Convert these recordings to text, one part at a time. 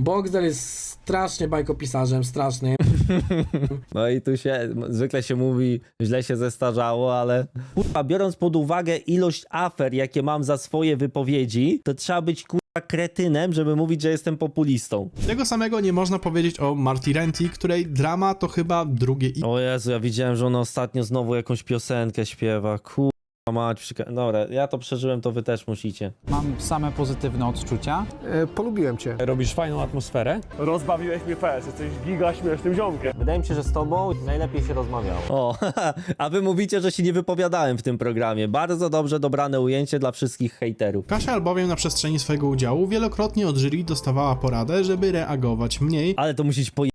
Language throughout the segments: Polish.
Boxdel jest strasznie bajkopisarzem, straszny. No i tu się, zwykle się mówi, źle się zestarzało, ale kurwa, biorąc pod uwagę ilość afer, jakie mam za swoje wypowiedzi, to trzeba być kurwa kretynem, żeby mówić, że jestem populistą. Tego samego nie można powiedzieć o Marty Renty, której drama to chyba drugie i O Jezu, ja widziałem, że ona ostatnio znowu jakąś piosenkę śpiewa, kurwa mać, przyka- dobra, ja to przeżyłem, to wy też musicie. Mam same pozytywne odczucia. E, polubiłem cię. Robisz fajną atmosferę. Rozbawiłeś mnie PS, jesteś giga śmiesznym ziomkiem. Wydaje mi się, że z tobą najlepiej się rozmawiało. O, a wy mówicie, że się nie wypowiadałem w tym programie. Bardzo dobrze dobrane ujęcie dla wszystkich hejterów. Kasia albowiem na przestrzeni swojego udziału wielokrotnie od jury dostawała poradę, żeby reagować mniej, Ale to musi być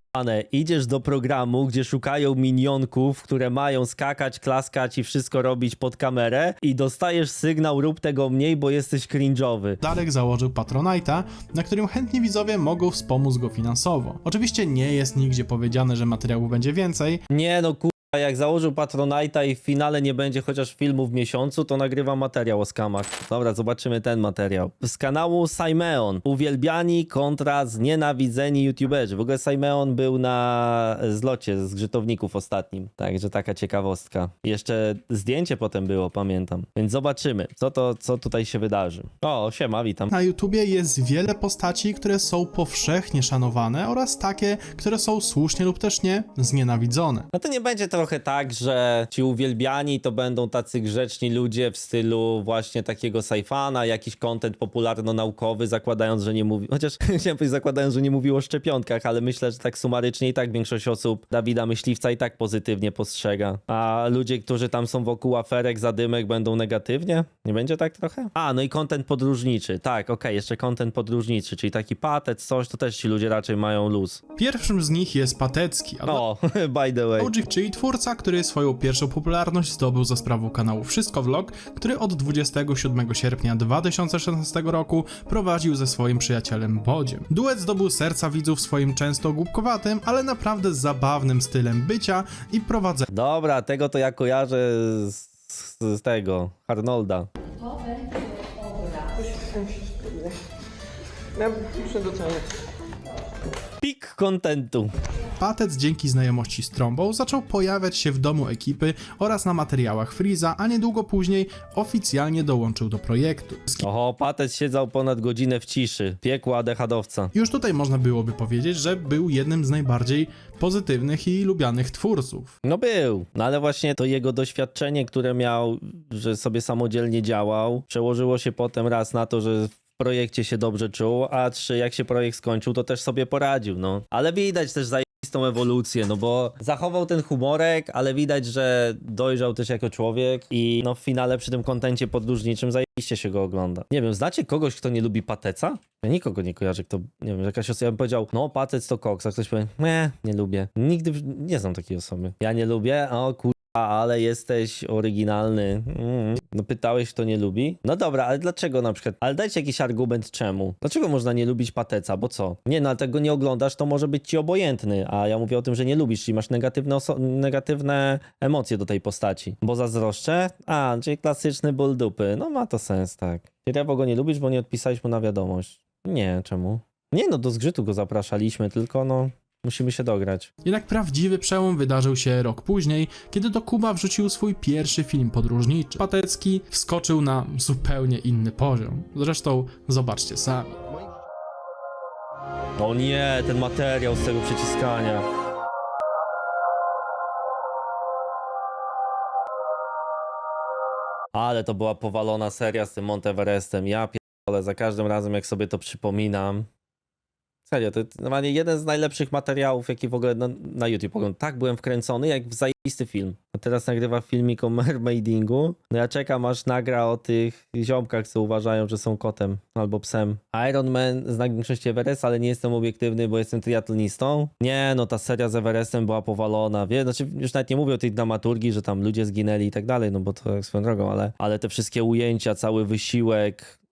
Idziesz do programu, gdzie szukają minionków, które mają skakać, klaskać i wszystko robić pod kamerę i dostajesz sygnał rób tego mniej, bo jesteś cringe'owy. Darek założył Patronite'a, na którym chętni widzowie mogą wspomóc go finansowo. Oczywiście nie jest nigdzie powiedziane, że materiału będzie więcej, Nie no kurwa, jak założył Patronite'a i w finale nie będzie chociaż filmu w miesiącu, to nagrywa materiał o skamach. Dobra, zobaczymy ten materiał. Z kanału Simeon. Uwielbiani kontra znienawidzeni youtuberzy. W ogóle Simeon był na zlocie z Grzytowników ostatnim. Także taka ciekawostka. Jeszcze zdjęcie potem było, pamiętam. Więc zobaczymy, co to, co tutaj się wydarzy. O, siema, witam. Na YouTubie jest wiele postaci, które są powszechnie szanowane oraz takie, które są słusznie lub też nie znienawidzone. No to nie będzie trochę tak, że ci uwielbiani to będą tacy grzeczni ludzie w stylu właśnie takiego Saifana, jakiś content popularno-naukowy, zakładając, że nie mówi... Chociaż chciałem powiedzieć, zakładając, że nie mówił o szczepionkach, ale myślę, że tak sumarycznie i tak większość osób Dawida Myśliwca i tak pozytywnie postrzega. A ludzie, którzy tam są wokół aferek, zadymek będą negatywnie? Nie będzie tak trochę? A, no i content podróżniczy. Tak, okej, jeszcze content podróżniczy, czyli taki patet, coś, to też ci ludzie raczej mają luz. Pierwszym z nich jest Patecki, albo O, by the way. OG, czyli twórca, który swoją pierwszą popularność zdobył za sprawą kanału Wszystko Vlog, który od 27 sierpnia 2016 roku prowadził ze swoim przyjacielem Bodziem. Duet zdobył serca widzów swoim często głupkowatym, ale naprawdę zabawnym stylem bycia i prowadzenia Dobra, tego to ja kojarzę z, z, z tego, Arnolda. Pik kontentu. Patec dzięki znajomości z trąbą zaczął pojawiać się w domu ekipy oraz na materiałach Freeza, a niedługo później oficjalnie dołączył do projektu. Oho, patec siedzał ponad godzinę w ciszy. Piekła dechadowca. Już tutaj można byłoby powiedzieć, że był jednym z najbardziej pozytywnych i lubianych twórców. No był, no ale właśnie to jego doświadczenie, które miał, że sobie samodzielnie działał, przełożyło się potem raz na to, że w projekcie się dobrze czuł, a trzy, jak się projekt skończył, to też sobie poradził, no. Ale widać też zajebistą ewolucję, no bo zachował ten humorek, ale widać, że dojrzał też jako człowiek i no w finale przy tym kontencie podróżniczym zajebiście się go ogląda. Nie wiem, znacie kogoś, kto nie lubi pateca? Ja nikogo nie kojarzę, kto, nie wiem, jakaś osoba bym powiedział, no patec to koks, a ktoś powie, nie, nie lubię. Nigdy nie znam takiej osoby. Ja nie lubię, o kur... ale jesteś oryginalny. Mm. No pytałeś, kto nie lubi? No dobra, ale dlaczego na przykład? Ale dajcie jakiś argument czemu. Dlaczego można nie lubić pateca? Bo co? Nie, no ale tego nie oglądasz, to może być ci obojętny, a ja mówię o tym, że nie lubisz, czyli masz negatywne, negatywne emocje do tej postaci. Bo zazdroszczę? A, czyli klasyczny ból dupy. No ma to sens, tak. Rewo go nie lubisz, bo nie odpisałeś mu na wiadomość. Nie, czemu? Nie no, do zgrzytu go zapraszaliśmy, tylko no... Musimy się dograć. Jednak prawdziwy przełom wydarzył się rok później, kiedy do Kuba wrzucił swój pierwszy film podróżniczy. Patecki wskoczył na zupełnie inny poziom. Zresztą zobaczcie sami. O nie, ten materiał z tego przyciskania. Ale to była powalona seria z tym Monteverestem. Ja pierdolę, za każdym razem jak sobie to przypominam. Serio, to normalnie jeden z najlepszych materiałów, jaki w ogóle na, na YouTube oglądam. Tak byłem wkręcony, jak w zajebisty film. A teraz nagrywa filmik o mermaidingu. No ja czekam, aż nagra o tych ziomkach, co uważają, że są kotem albo psem. Iron Man znak większości Everest, ale nie jestem obiektywny, bo jestem triatlonistą. Nie, no ta seria z Everestem była powalona. Wie, znaczy już nawet nie mówię o tej dramaturgii, że tam ludzie zginęli i tak dalej, no bo to jak swoją drogą, ale, ale te wszystkie ujęcia, cały wysiłek.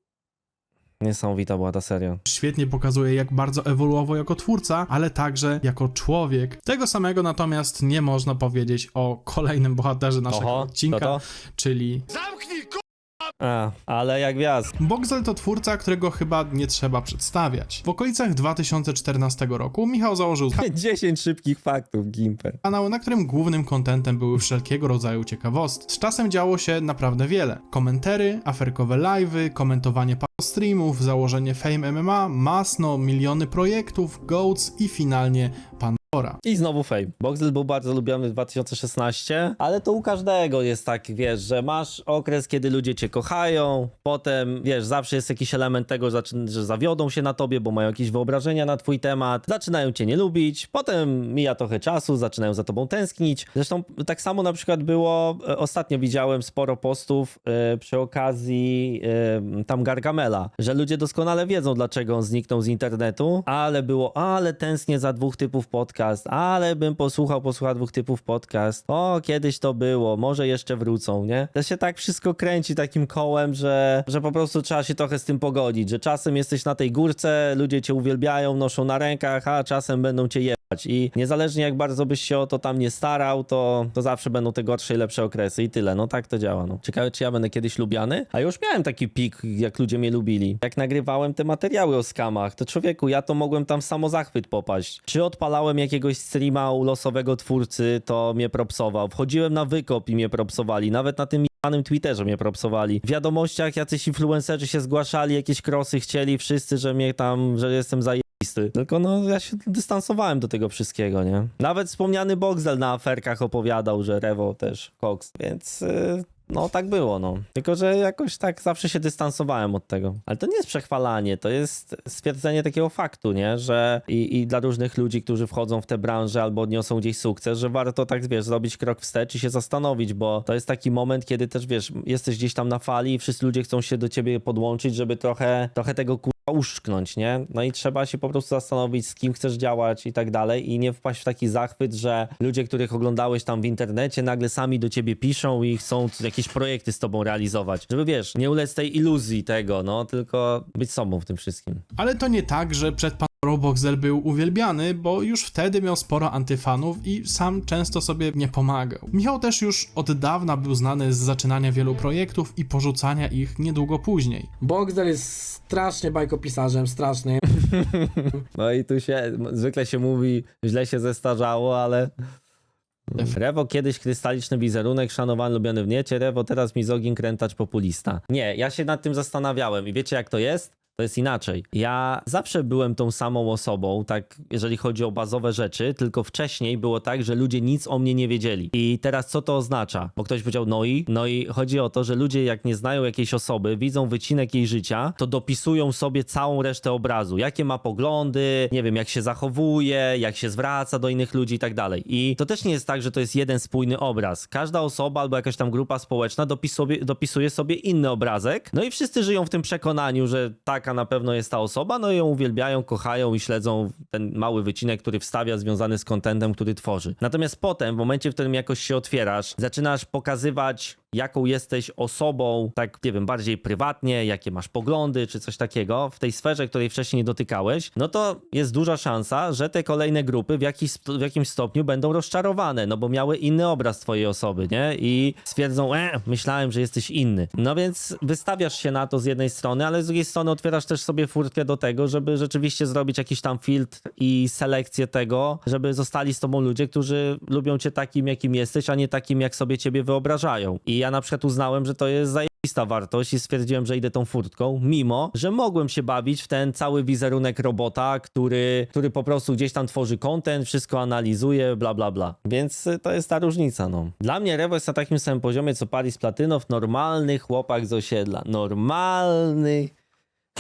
Niesamowita była ta seria. Świetnie pokazuje, jak bardzo ewoluował jako twórca, ale także jako człowiek. Tego samego natomiast nie można powiedzieć o kolejnym bohaterze naszego Oho, odcinka, to to? czyli Zamknij A, ale jak gwiazd. Boxel to twórca, którego chyba nie trzeba przedstawiać. W okolicach 2014 roku Michał założył 10 szybkich faktów, Gimper. kanał, na którym głównym kontentem były wszelkiego rodzaju ciekawostki. Z czasem działo się naprawdę wiele. Komentary, aferkowe live'y, komentowanie streamów, założenie Fame MMA, masno, miliony projektów, GOATS i finalnie Pandora. I znowu fame. Boxel był bardzo lubiony w 2016, ale to u każdego jest tak, wiesz, że masz okres, kiedy ludzie cię kochają, potem, wiesz, zawsze jest jakiś element tego, że zawiodą się na tobie, bo mają jakieś wyobrażenia na twój temat, zaczynają cię nie lubić, potem mija trochę czasu, zaczynają za tobą tęsknić. Zresztą tak samo na przykład było, e, ostatnio widziałem sporo postów e, przy okazji e, tam Gargamela, że ludzie doskonale wiedzą, dlaczego on zniknął z internetu, ale było, ale tęsknię za dwóch typów podcast, ale bym posłuchał, posłuchał dwóch typów podcast. O, kiedyś to było, może jeszcze wrócą, nie? To się tak wszystko kręci takim kołem, że, że po prostu trzeba się trochę z tym pogodzić, że czasem jesteś na tej górce, ludzie cię uwielbiają, noszą na rękach, a czasem będą cię je i niezależnie jak bardzo byś się o to tam nie starał, to, to zawsze będą te gorsze i lepsze okresy i tyle. No tak to działa. No. Ciekawe, czy ja będę kiedyś lubiany? A już miałem taki pik, jak ludzie mnie lubili. Jak nagrywałem te materiały o skamach, to człowieku, ja to mogłem tam w samozachwyt popaść. Czy odpalałem jakiegoś streama u losowego twórcy, to mnie propsował. Wchodziłem na wykop i mnie propsowali. Nawet na tym panym Twitterze mnie propsowali. W wiadomościach jacyś influencerzy się zgłaszali, jakieś krosy chcieli, wszyscy, że mnie tam, że jestem zajebisty. Tylko no, ja się dystansowałem do tego wszystkiego, nie? Nawet wspomniany Boxel na aferkach opowiadał, że Rewo też Cox, więc... Yy... No tak było, no. Tylko, że jakoś tak zawsze się dystansowałem od tego. Ale to nie jest przechwalanie, to jest stwierdzenie takiego faktu, nie? Że i, i dla różnych ludzi, którzy wchodzą w tę branżę albo odniosą gdzieś sukces, że warto tak, wiesz, zrobić krok wstecz i się zastanowić, bo to jest taki moment, kiedy też, wiesz, jesteś gdzieś tam na fali i wszyscy ludzie chcą się do ciebie podłączyć, żeby trochę, trochę tego kurwa uszczknąć, nie? No i trzeba się po prostu zastanowić, z kim chcesz działać i tak dalej i nie wpaść w taki zachwyt, że ludzie, których oglądałeś tam w internecie, nagle sami do ciebie piszą i chcą jakieś projekty z tobą realizować. Żeby, wiesz, nie ulec tej iluzji tego, no, tylko być sobą w tym wszystkim. Ale to nie tak, że przed Pandorą Boxel był uwielbiany, bo już wtedy miał sporo antyfanów i sam często sobie nie pomagał. Michał też już od dawna był znany z zaczynania wielu projektów i porzucania ich niedługo później. Boxdel jest strasznie bajkopisarzem, strasznym. No i tu się, zwykle się mówi, źle się zestarzało, ale... Rewo kiedyś krystaliczny wizerunek, szanowany, lubiony w niecie, Rewo teraz mizogin, krętacz, populista. Nie, ja się nad tym zastanawiałem i wiecie jak to jest? To jest inaczej. Ja zawsze byłem tą samą osobą, tak, jeżeli chodzi o bazowe rzeczy, tylko wcześniej było tak, że ludzie nic o mnie nie wiedzieli. I teraz co to oznacza? Bo ktoś powiedział, no i, no i chodzi o to, że ludzie jak nie znają jakiejś osoby, widzą wycinek jej życia, to dopisują sobie całą resztę obrazu. Jakie ma poglądy, nie wiem, jak się zachowuje, jak się zwraca do innych ludzi i tak dalej. I to też nie jest tak, że to jest jeden spójny obraz. Każda osoba albo jakaś tam grupa społeczna dopisuje, dopisuje sobie inny obrazek, no i wszyscy żyją w tym przekonaniu, że taka na pewno jest ta osoba, no i ją uwielbiają, kochają i śledzą ten mały wycinek, który wstawia związany z kontentem, który tworzy. Natomiast potem, w momencie, w którym jakoś się otwierasz, zaczynasz pokazywać jaką jesteś osobą, tak nie wiem, bardziej prywatnie, jakie masz poglądy, czy coś takiego, w tej sferze, której wcześniej nie dotykałeś, no to jest duża szansa, że te kolejne grupy w, jakiś, w jakimś stopniu będą rozczarowane, no bo miały inny obraz twojej osoby, nie? I stwierdzą, e, myślałem, że jesteś inny. No więc wystawiasz się na to z jednej strony, ale z drugiej strony otwierasz też sobie furtkę do tego, żeby rzeczywiście zrobić jakiś tam filtr i selekcję tego, żeby zostali z tobą ludzie, którzy lubią cię takim, jakim jesteś, a nie takim, jak sobie ciebie wyobrażają. I ja na przykład uznałem, że to jest zajebista wartość i stwierdziłem, że idę tą furtką, mimo, że mogłem się bawić w ten cały wizerunek robota, który, który po prostu gdzieś tam tworzy content, wszystko analizuje, bla, bla, bla. Więc y, to jest ta różnica, no. Dla mnie Rewo jest na takim samym poziomie, co Paris Platynow, normalny chłopak z osiedla. Normalny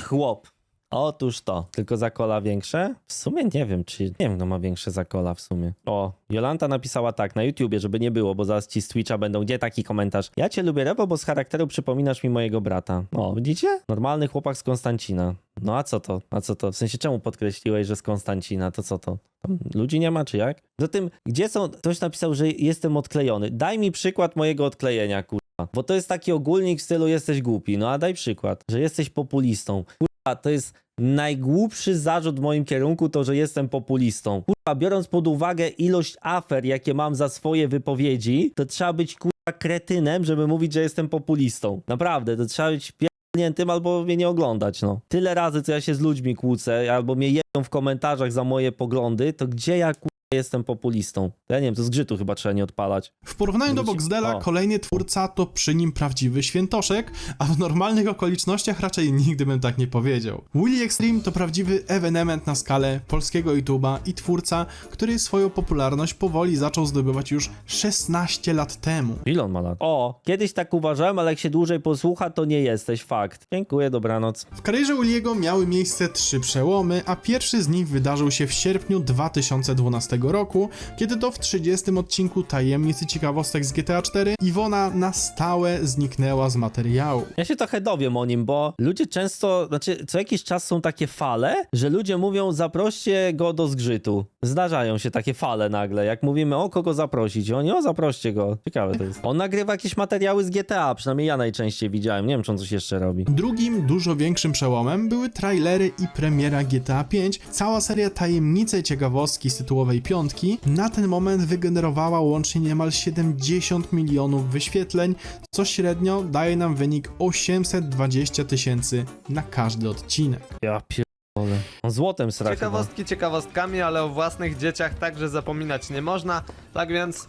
chłop. Otóż to, tylko zakola większe? W sumie nie wiem, czy nie wiem, kto ma większe zakola w sumie. O, Jolanta napisała tak na YouTubie, żeby nie było, bo zaraz ci z Twitcha będą, gdzie taki komentarz? Ja cię lubię, Rewo, bo z charakteru przypominasz mi mojego brata. O, widzicie? Normalny chłopak z Konstancina. No a co to? A co to? W sensie czemu podkreśliłeś, że z Konstancina? To co to? Tam ludzi nie ma, czy jak? Zatem, gdzie są... Ktoś napisał, że jestem odklejony. Daj mi przykład mojego odklejenia, kurwa. Bo to jest taki ogólnik w stylu jesteś głupi. No a daj przykład, że jesteś populistą. Kurwa, kurwa, to jest najgłupszy zarzut w moim kierunku, to, że jestem populistą. Kurwa, biorąc pod uwagę ilość afer, jakie mam za swoje wypowiedzi, to trzeba być kurwa kretynem, żeby mówić, że jestem populistą. Naprawdę, to trzeba być pierdolniętym albo mnie nie oglądać, no. Tyle razy, co ja się z ludźmi kłócę, albo mnie jedzą w komentarzach za moje poglądy, to gdzie ja kurwa jestem populistą? Ja nie wiem, to zgrzytu chyba trzeba nie odpalać. W porównaniu do Boxdela, o. kolejny twórca to przy nim prawdziwy świętoszek, a w normalnych okolicznościach raczej nigdy bym tak nie powiedział. Willy Extreme to prawdziwy ewenement na skalę polskiego YouTube'a i twórca, który swoją popularność powoli zaczął zdobywać już 16 lat temu. Ile on ma lat? O, kiedyś tak uważałem, ale jak się dłużej posłucha, to nie jesteś. Fakt. Dziękuję, dobranoc. W karierze Williego miały miejsce trzy przełomy, a pierwszy z nich wydarzył się w sierpniu 2012 roku, kiedy to w 30 odcinku Tajemnicy Ciekawostek z GTA 4 Iwona na stałe zniknęła z materiału. Ja się trochę dowiem o nim, bo ludzie często, znaczy co jakiś czas są takie fale, że ludzie mówią zaproście go do zgrzytu. Zdarzają się takie fale nagle, jak mówimy o kogo zaprosić, oni o zaproście go. Ciekawe to jest. On nagrywa jakieś materiały z GTA, przynajmniej ja najczęściej widziałem, nie wiem czy on coś jeszcze robi. Drugim, dużo większym przełomem były trailery i premiera GTA V. Cała seria Tajemnice i Ciekawostki z tytułowej piątki na ten moment wygenerowała łącznie niemal 70 milionów wyświetleń, co średnio daje nam wynik 820 tysięcy na każdy odcinek. Ja pierdolę. On złotem sra chyba. Ciekawostki ciekawostkami, ale o własnych dzieciach także zapominać nie można. Tak więc,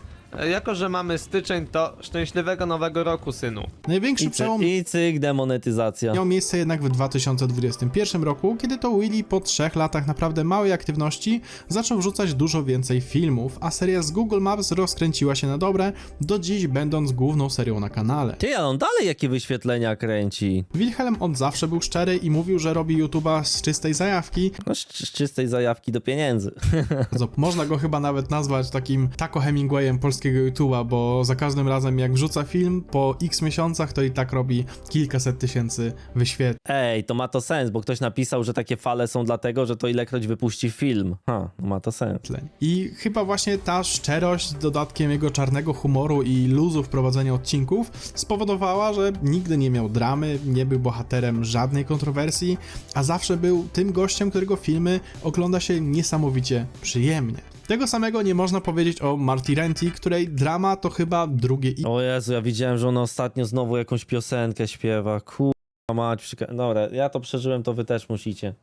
jako że mamy styczeń, to szczęśliwego nowego roku, synu. Największy I, cy, przełom I cyk, demonetyzacja. miał miejsce jednak w 2021 roku, kiedy to Willy po trzech latach naprawdę małej aktywności zaczął wrzucać dużo więcej filmów, a seria z Google Maps rozkręciła się na dobre, do dziś będąc główną serią na kanale. Ty, ale on dalej jakie wyświetlenia kręci. Wilhelm od zawsze był szczery i mówił, że robi YouTube'a z czystej zajawki. No z, z czystej zajawki do pieniędzy. Można go chyba nawet nazwać takim Taco Hemingwayem polskiego YouTube'a, bo za każdym razem jak wrzuca film po x miesiącach, to i tak robi kilkaset tysięcy wyświetleń. Ej, to ma to sens, bo ktoś napisał, że takie fale są dlatego, że to ilekroć wypuści film. Ha, no ma to sens. I chyba właśnie ta szczerość z dodatkiem jego czarnego humoru i luzu w prowadzeniu odcinków spowodowała, że nigdy nie miał dramy, nie był bohaterem żadnej kontrowersji, a zawsze był tym gościem, którego filmy ogląda się niesamowicie przyjemnie. Tego samego nie można powiedzieć o Marty Renty, której drama to chyba drugie i O Jezu, ja widziałem, że ona ostatnio znowu jakąś piosenkę śpiewa. Kurwa mać. przyka- Dobra, ja to przeżyłem, to wy też musicie.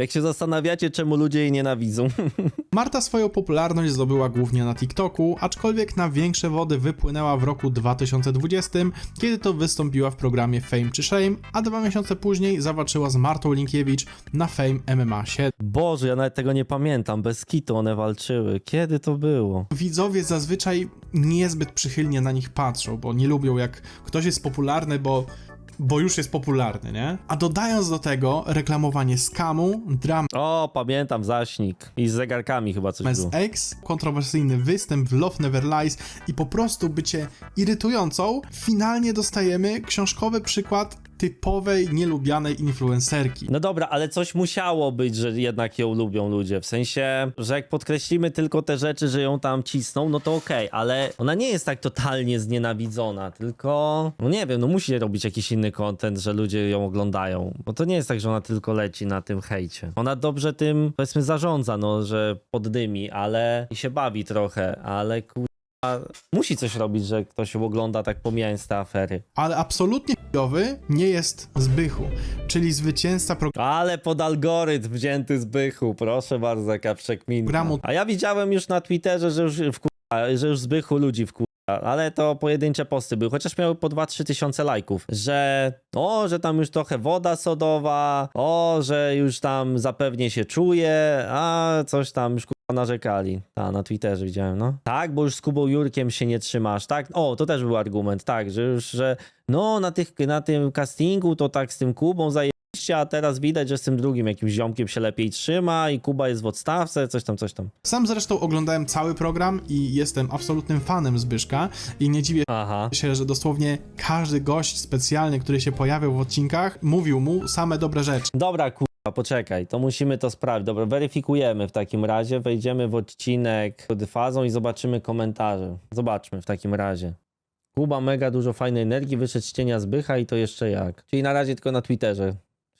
Jak się zastanawiacie, czemu ludzie jej nienawidzą. Marta swoją popularność zdobyła głównie na TikToku, aczkolwiek na większe wody wypłynęła w roku 2020, kiedy to wystąpiła w programie Fame czy Shame, a dwa miesiące później zawalczyła z Martą Linkiewicz na Fame MMA 7. Boże, ja nawet tego nie pamiętam. Bez kitu one walczyły. Kiedy to było? Widzowie zazwyczaj niezbyt przychylnie na nich patrzą, bo nie lubią jak ktoś jest popularny, bo bo już jest popularny, nie? A dodając do tego reklamowanie skamu, dram O, pamiętam, zaśnik. I z zegarkami chyba coś było. X, kontrowersyjny występ w Love Never Lies i po prostu bycie irytującą, finalnie dostajemy książkowy przykład typowej, nielubianej influencerki. No dobra, ale coś musiało być, że jednak ją lubią ludzie. W sensie, że jak podkreślimy tylko te rzeczy, że ją tam cisną, no to okej, ale ona nie jest tak totalnie znienawidzona, tylko, no nie wiem, no musi robić jakiś inny content, że ludzie ją oglądają. Bo to nie jest tak, że ona tylko leci na tym hejcie. Ona dobrze tym, powiedzmy, zarządza, no, że poddymi, ale i się bawi trochę, ale kur... Musi coś robić, że ktoś ją ogląda tak pomijając te afery. Ale absolutnie chujowy nie jest Zbychu, czyli zwycięzca Ale pod algorytm wzięty z bychu, proszę bardzo, jaka przekminka. Programu- A ja widziałem już na Twitterze, że już w że już z bychu ludzi w ale to pojedyncze posty były, chociaż miały po 2-3 tysiące lajków, że o, że tam już trochę woda sodowa, o, że już tam zapewnie się czuje, a coś tam już narzekali. Ta, na Twitterze widziałem, no. Tak, bo już z Kubą Jurkiem się nie trzymasz, tak? O, to też był argument, tak, że już, że no, na, tych, na tym castingu to tak z tym Kubą zaje a teraz widać, że z tym drugim jakimś ziomkiem się lepiej trzyma i Kuba jest w odstawce, coś tam, coś tam. Sam zresztą oglądałem cały program i jestem absolutnym fanem Zbyszka i nie dziwię Aha. się, że dosłownie każdy gość specjalny, który się pojawiał w odcinkach, mówił mu same dobre rzeczy. Dobra, kurwa, poczekaj, to musimy to sprawdzić. Dobra, weryfikujemy w takim razie, wejdziemy w odcinek pod fazą i zobaczymy komentarze. Zobaczmy w takim razie. Kuba mega dużo fajnej energii, wyszedł z cienia Zbycha i to jeszcze jak. Czyli na razie tylko na Twitterze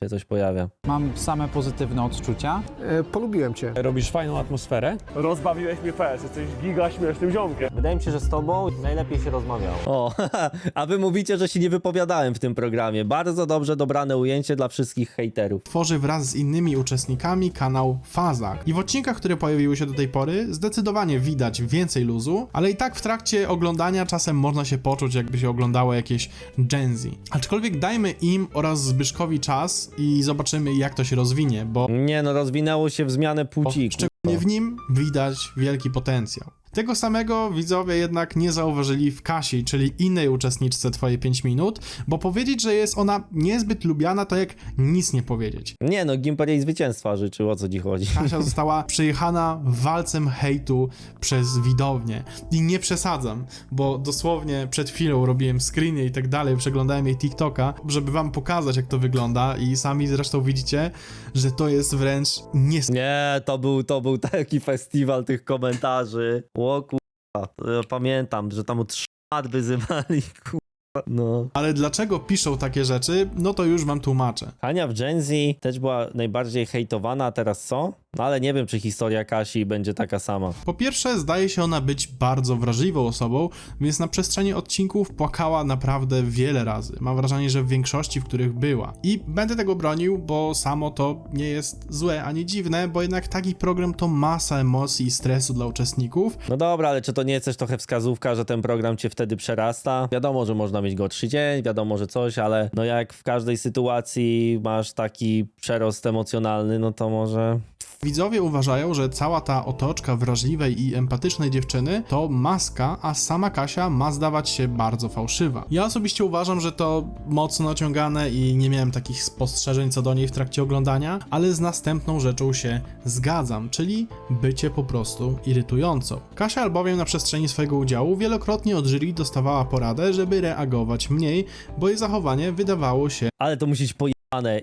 się coś pojawia. Mam same pozytywne odczucia. E, Polubiłem cię. Robisz fajną atmosferę. Rozbawiłeś mnie PS, jesteś giga śmiesznym ziomkiem. Wydaje mi się, że z tobą najlepiej się rozmawiało. O, a wy mówicie, że się nie wypowiadałem w tym programie. Bardzo dobrze dobrane ujęcie dla wszystkich hejterów. tworzy wraz z innymi uczestnikami kanał Fazak. I w odcinkach, które pojawiły się do tej pory, zdecydowanie widać więcej luzu, ale i tak w trakcie oglądania czasem można się poczuć, jakby się oglądało jakieś Gen Z. Aczkolwiek dajmy im oraz Zbyszkowi czas i zobaczymy, jak to się rozwinie, bo Nie no, rozwinęło się w zmianę płci. szczególnie w nim widać wielki potencjał. Tego samego widzowie jednak nie zauważyli w Kasi, czyli innej uczestniczce Twoje 5 minut, bo powiedzieć, że jest ona niezbyt lubiana, to jak nic nie powiedzieć. Nie no, Gimper jej zwycięstwa życzył, o co ci chodzi. Kasia została przejechana walcem hejtu przez widownię. I nie przesadzam, bo dosłownie przed chwilą robiłem screeny i tak dalej, przeglądałem jej TikToka, żeby wam pokazać, jak to wygląda i sami zresztą widzicie, że to jest wręcz nies... Nie, to był, to był taki festiwal tych komentarzy. O kurwa, ja pamiętam, że tam od szmat wyzywali, kurwa. No. Ale dlaczego piszą takie rzeczy, no to już wam tłumaczę. Hania w Gen Z też była najbardziej hejtowana, a teraz co? No ale nie wiem, czy historia Kasi będzie taka sama. Po pierwsze, zdaje się ona być bardzo wrażliwą osobą, więc na przestrzeni odcinków płakała naprawdę wiele razy. Mam wrażenie, że w większości, w których była. I będę tego bronił, bo samo to nie jest złe ani dziwne, bo jednak taki program to masa emocji i stresu dla uczestników. No dobra, ale czy to nie jest też trochę wskazówka, że ten program cię wtedy przerasta? Wiadomo, że można mieć gorszy dzień, wiadomo, że coś, ale no jak w każdej sytuacji masz taki przerost emocjonalny, no to może... Widzowie uważają, że cała ta otoczka wrażliwej i empatycznej dziewczyny to maska, a sama Kasia ma zdawać się bardzo fałszywa. Ja osobiście uważam, że to mocno naciągane i nie miałem takich spostrzeżeń co do niej w trakcie oglądania, ale z następną rzeczą się zgadzam, czyli bycie po prostu irytującą. Kasia albowiem na przestrzeni swojego udziału wielokrotnie od jury dostawała poradę, żeby reagować mniej, bo jej zachowanie wydawało się Ale to musi być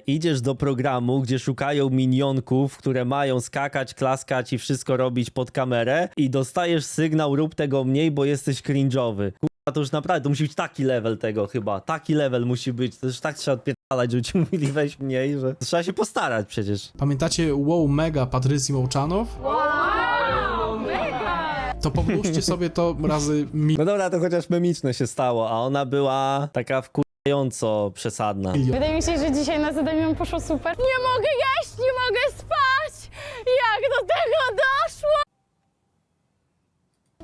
Idziesz do programu, gdzie szukają minionków, które mają skakać, klaskać i wszystko robić pod kamerę i dostajesz sygnał rób tego mniej, bo jesteś cringe'owy. Kurwa, to już naprawdę, to musi być taki level tego chyba. Taki level musi być. To już tak trzeba odpierdalać, żeby ci mówili weź mniej, że trzeba się postarać przecież. Pamiętacie Wow Mega Patrycji Mołczanow? To pomnóżcie sobie to razy No dobra, to chociaż memiczne się stało, a ona była taka przesadna. Wydaje mi się, że dzisiaj na zadaniu poszło super. Nie mogę jeść, nie mogę spać! Jak do tego doszło?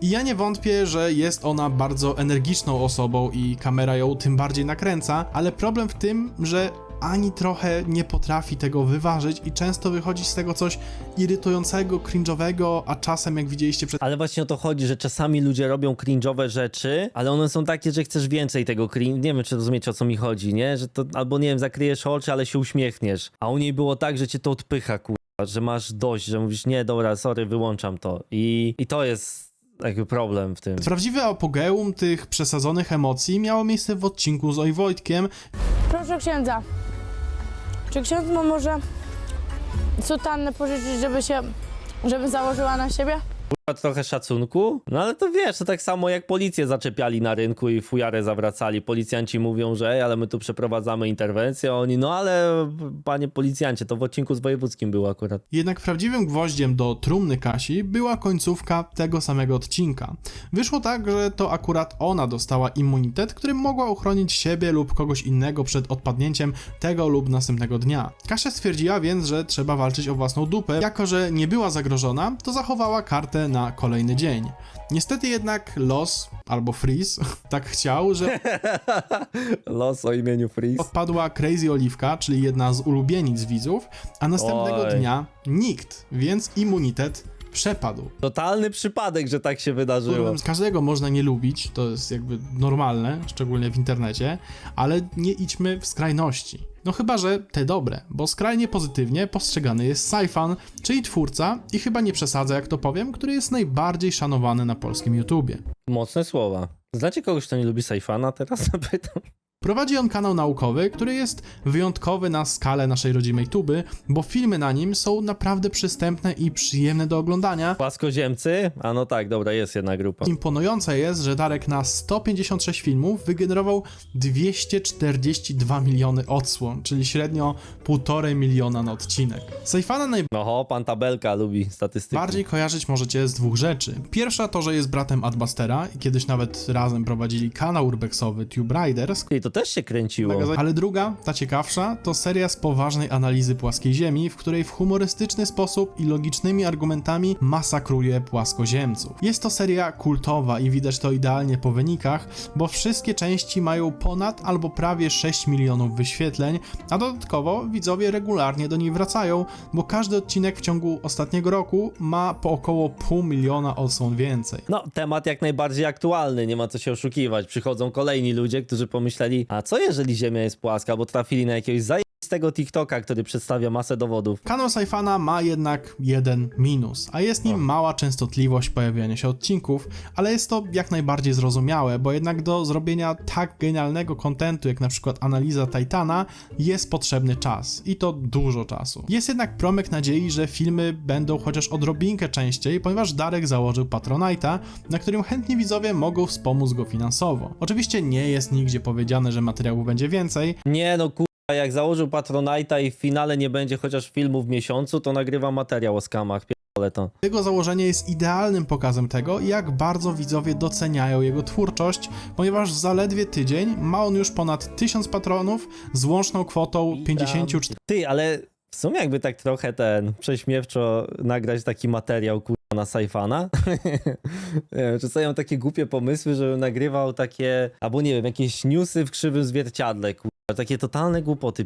I ja nie wątpię, że jest ona bardzo energiczną osobą i kamera ją tym bardziej nakręca, ale problem w tym, że ani trochę nie potrafi tego wyważyć i często wychodzi z tego coś irytującego, cringe'owego, a czasem, jak widzieliście przed Ale właśnie o to chodzi, że czasami ludzie robią cringe'owe rzeczy, ale one są takie, że chcesz więcej tego cringe. Nie wiem, czy rozumiecie o co mi chodzi, nie? Że to albo nie wiem, zakryjesz oczy, ale się uśmiechniesz. A u niej było tak, że cię to odpycha, kurwa, że masz dość, że mówisz, nie, dobra, sorry, wyłączam to. I, i to jest jakby problem w tym. Prawdziwe apogeum tych przesadzonych emocji miało miejsce w odcinku z Oj Wojtkiem, Proszę księdza, czy ksiądz ma może sutannę pożyczyć, żeby się, żeby założyła na siebie? Trochę szacunku, no ale to wiesz, to tak samo jak policję zaczepiali na rynku i fujarę zawracali. Policjanci mówią, że ej, ale my tu przeprowadzamy interwencję, oni, no ale panie policjancie, to w odcinku z wojewódzkim było akurat. Jednak prawdziwym gwoździem do trumny Kasi była końcówka tego samego odcinka. Wyszło tak, że to akurat ona dostała immunitet, który mogła uchronić siebie lub kogoś innego przed odpadnięciem tego lub następnego dnia. Kasia stwierdziła więc, że trzeba walczyć o własną dupę. Jako, że nie była zagrożona, to zachowała kartę na kolejny dzień. Niestety jednak los, albo Freeze, tak chciał, że Los o imieniu Freeze. odpadła Crazy Oliwka, czyli jedna z ulubienic widzów, a następnego Oj. dnia nikt, więc immunitet przepadł. Totalny przypadek, że tak się wydarzyło. Z każdego można nie lubić, to jest jakby normalne, szczególnie w internecie, ale nie idźmy w skrajności. No chyba, że te dobre, bo skrajnie pozytywnie postrzegany jest Saifan, czyli twórca, i chyba nie przesadzę jak to powiem, który jest najbardziej szanowany na polskim YouTubie. Mocne słowa. Znacie kogoś, kto nie lubi Saifana? Teraz zapytam. Prowadzi on kanał naukowy, który jest wyjątkowy na skalę naszej rodzimej tuby, bo filmy na nim są naprawdę przystępne i przyjemne do oglądania. Płaskoziemcy? A no tak, dobra, jest jedna grupa. Imponujące jest, że Darek na 156 filmów wygenerował 242 miliony odsłon, czyli średnio 1,5 miliona na odcinek. Sajfana Oho, pan Tabelka lubi statystyki. najbardziej kojarzyć możecie z dwóch rzeczy. Pierwsza to, że jest bratem Adbustera i kiedyś nawet razem prowadzili kanał urbexowy Tube Riders, I to też się kręciło. ale druga, ta ciekawsza, to seria z poważnej analizy płaskiej Ziemi, w której w humorystyczny sposób i logicznymi argumentami masakruje płaskoziemców. Jest to seria kultowa i widać to idealnie po wynikach, bo wszystkie części mają ponad albo prawie 6 milionów wyświetleń, a dodatkowo widzowie regularnie do niej wracają, bo każdy odcinek w ciągu ostatniego roku ma po około pół miliona odsłon więcej. No, temat jak najbardziej aktualny, nie ma co się oszukiwać. Przychodzą kolejni ludzie, którzy pomyśleli, a co jeżeli Ziemia jest płaska, bo trafili na jakiegoś zajebistego TikToka, który przedstawia masę dowodów. Kanał Saifana ma jednak jeden minus, a jest nim mała częstotliwość pojawiania się odcinków, ale jest to jak najbardziej zrozumiałe, bo jednak do zrobienia tak genialnego kontentu jak na przykład analiza Titana jest potrzebny czas i to dużo czasu. Jest jednak promyk nadziei, że filmy będą chociaż odrobinkę częściej, ponieważ Darek założył Patronite'a, na którym chętni widzowie mogą wspomóc go finansowo. Oczywiście nie jest nigdzie powiedziane, że materiałów będzie więcej, Nie no, kurwa, jak założył Patronite'a i w finale nie będzie chociaż filmu w miesiącu, to nagrywa materiał o skamach. Pierdolę to. Jego założenie jest idealnym pokazem tego, jak bardzo widzowie doceniają jego twórczość, ponieważ w zaledwie tydzień ma on już ponad 1000 patronów z łączną kwotą 54 Ty, ale w sumie jakby tak trochę ten prześmiewczo nagrać taki materiał kurwa na Saifana. nie wiem, czasami mam takie głupie pomysły, żebym nagrywał takie, albo nie wiem, jakieś newsy w krzywym zwierciadle, kurwa, takie totalne głupoty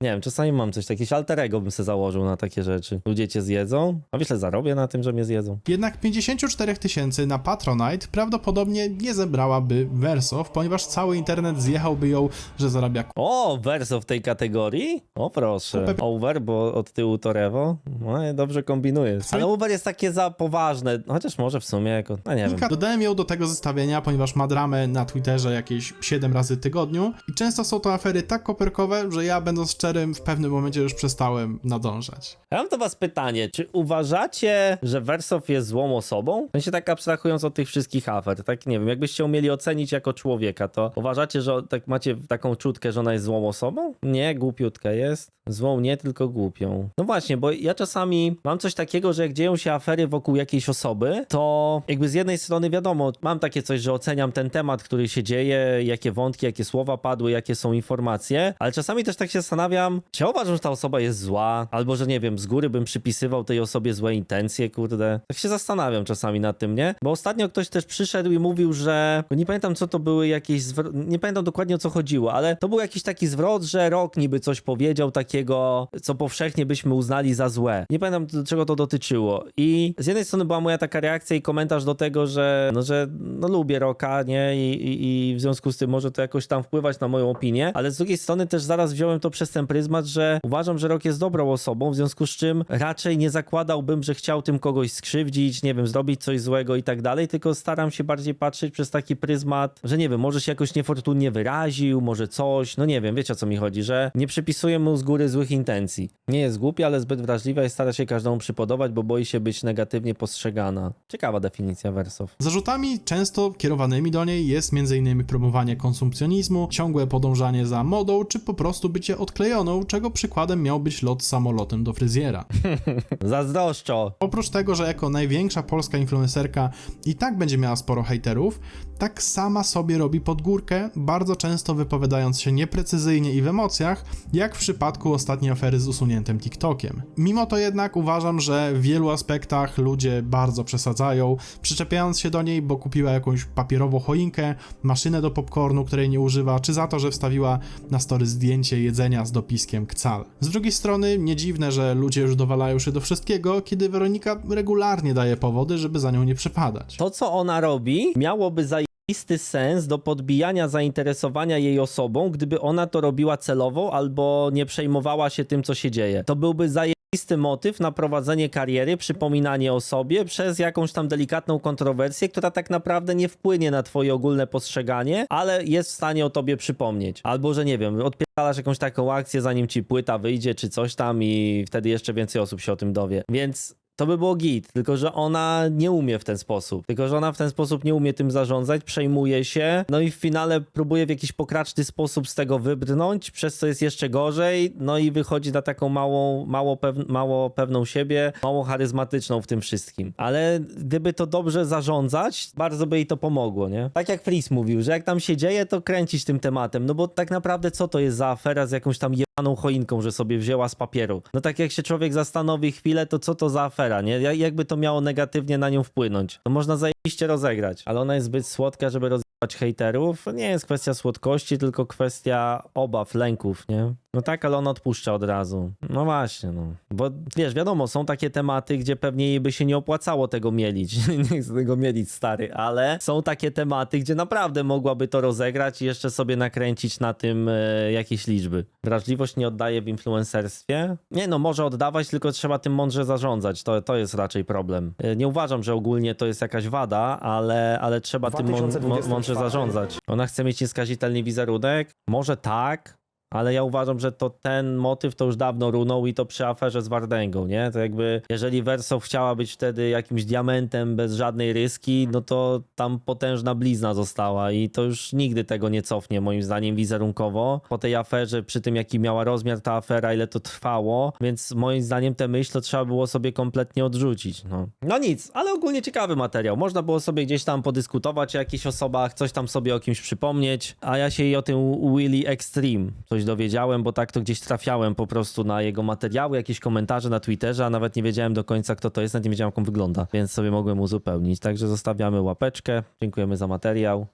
Nie wiem, czasami mam coś, jakieś alterego bym se założył na takie rzeczy. Ludzie cię zjedzą, a myślę zarobię na tym, że mnie zjedzą. Jednak 54 tysięcy na Patronite prawdopodobnie nie zebrałaby Wersow, ponieważ cały internet zjechałby ją, że zarabia O, Verso w tej kategorii? O proszę. Kupę- Over, bo od tyłu to Rewo. No dobrze kombinujesz. Ale Uber jest takie za poważne, chociaż może w sumie jako, no nie wiem. Dodałem ją do tego zestawienia, ponieważ ma dramę na Twitterze jakieś 7 razy w tygodniu i często są to afery tak koperkowe, że ja będąc szczerym w pewnym momencie już przestałem nadążać. Ja mam do was pytanie, czy uważacie, że Wersow jest złą osobą? W sensie tak abstrahując od tych wszystkich afer, tak nie wiem, jakbyście umieli ocenić jako człowieka, to uważacie, że tak macie taką czutkę, że ona jest złą osobą? Nie, głupiutka jest. Złą nie, tylko głupią. No właśnie, bo ja czasami mam coś takiego, że jak dzieją się afery wokół jakiejś osoby, to jakby z jednej strony wiadomo, mam takie coś, że oceniam ten temat, który się dzieje, jakie wątki, jakie słowa padły, jakie są informacje, ale czasami też tak się zastanawiam, czy ja uważam, że ta osoba jest zła, albo że nie wiem, z góry bym przypisywał tej osobie złe intencje, kurde. Tak się zastanawiam czasami nad tym, nie? Bo ostatnio ktoś też przyszedł i mówił, że nie pamiętam co to były jakieś nie pamiętam dokładnie o co chodziło, ale to był jakiś taki zwrot, że rok niby coś powiedział takiego, co powszechnie byśmy uznali za złe. Nie pamiętam czego to dotyczyło. I z jednej strony była moja taka reakcja i komentarz do tego, że no, że no lubię roka, nie? I, i, I w związku z tym może to jakoś tam wpływać na moją opinię, ale z drugiej strony też zaraz wziąłem to przez ten pryzmat, że uważam, że rok jest dobrą osobą, w związku z czym raczej nie zakładałbym, że chciał tym kogoś skrzywdzić, nie wiem, zrobić coś złego i tak dalej, tylko staram się bardziej patrzeć przez taki pryzmat, że nie wiem, może się jakoś niefortunnie wyraził, może coś, no nie wiem, wiecie o co mi chodzi, że nie przypisuję mu z góry złych intencji. Nie jest głupi, ale zbyt wrażliwa i stara się każdemu przypodobać, bo boi się być negatywnie postrzegana. Ciekawa definicja wersów. Zarzutami często kierowanymi do niej jest m.in. promowanie konsumpcjonizmu, ciągłe podążanie za modą, czy po prostu bycie odklejoną, czego przykładem miał być lot samolotem do fryzjera. Zazdroszczo! Oprócz tego, że jako największa polska influencerka i tak będzie miała sporo hejterów, tak sama sobie robi podgórkę, bardzo często wypowiadając się nieprecyzyjnie i w emocjach, jak w przypadku ostatniej afery z usuniętym TikTokiem. Mimo to jednak uważam, że w wielu aspektach ludzie bardzo przesadzają, przyczepiając się do niej, bo kupiła jakąś papierową choinkę, maszynę do popcornu, której nie używa, czy za to, że wstawiła na story zdjęcie jedzenia z dopiskiem kcal. Z drugiej strony, nie dziwne, że ludzie już dowalają się do wszystkiego, kiedy Weronika regularnie daje powody, żeby za nią nie przepadać. To, co ona robi, miałoby zajisty sens do podbijania zainteresowania jej osobą, gdyby ona to robiła celowo albo nie przejmowała się tym, co się dzieje. To byłby zajebisty zajebisty motyw na prowadzenie kariery, przypominanie o sobie przez jakąś tam delikatną kontrowersję, która tak naprawdę nie wpłynie na twoje ogólne postrzeganie, ale jest w stanie o tobie przypomnieć. Albo, że nie wiem, odpierdalasz jakąś taką akcję, zanim ci płyta wyjdzie, czy coś tam i wtedy jeszcze więcej osób się o tym dowie. Więc to by było git, tylko że ona nie umie w ten sposób. Tylko że ona w ten sposób nie umie tym zarządzać, przejmuje się, no i w finale próbuje w jakiś pokraczny sposób z tego wybrnąć, przez co jest jeszcze gorzej, no i wychodzi na taką małą, mało, pew- mało pewną siebie, mało charyzmatyczną w tym wszystkim. Ale gdyby to dobrze zarządzać, bardzo by jej to pomogło, nie? Tak jak Fris mówił, że jak tam się dzieje, to kręcić tym tematem, no bo tak naprawdę co to jest za afera z jakąś tam jebaną choinką, że sobie wzięła z papieru? No tak jak się człowiek zastanowi chwilę, to co to za afera, nie? Ja- Jakby to miało negatywnie na nią wpłynąć? To można zajebiście rozegrać, ale ona jest zbyt słodka, żeby rozjebać hejterów. Nie jest kwestia słodkości, tylko kwestia obaw, lęków, nie? No tak, ale on odpuszcza od razu. No właśnie, no. Bo wiesz, wiadomo, są takie tematy, gdzie pewnie jej by się nie opłacało tego mielić. nie chcę tego mielić, stary, ale są takie tematy, gdzie naprawdę mogłaby to rozegrać i jeszcze sobie nakręcić na tym e, jakieś liczby. Wrażliwość nie oddaje w influencerstwie? Nie no, może oddawać, tylko trzeba tym mądrze zarządzać. To, to jest raczej problem. E, Nie uważam, że ogólnie to jest jakaś wada, ale, ale trzeba tym mą- mą- 2024. mądrze zarządzać. Ona chce mieć nieskazitelny wizerunek? Może tak, ale ja uważam, że to ten motyw to już dawno runął i to przy aferze z Wardęgą, nie? To jakby, jeżeli Verso chciała być wtedy jakimś diamentem bez żadnej ryski, no to tam potężna blizna została i to już nigdy tego nie cofnie, moim zdaniem, wizerunkowo. Po tej aferze, przy tym jaki miała rozmiar ta afera, ile to trwało, więc moim zdaniem tę myśl to trzeba było sobie kompletnie odrzucić, no. No nic, ale ogólnie ciekawy materiał. Można było sobie gdzieś tam podyskutować o jakichś osobach, coś tam sobie o kimś przypomnieć, a ja się jej o tym Willy Extreme coś dowiedziałem, bo tak to gdzieś trafiałem po prostu na jego materiały, jakieś komentarze na Twitterze, a nawet nie wiedziałem do końca kto to jest, nawet nie wiedziałem jak on wygląda, więc sobie mogłem uzupełnić. Także zostawiamy łapeczkę, dziękujemy za materiał.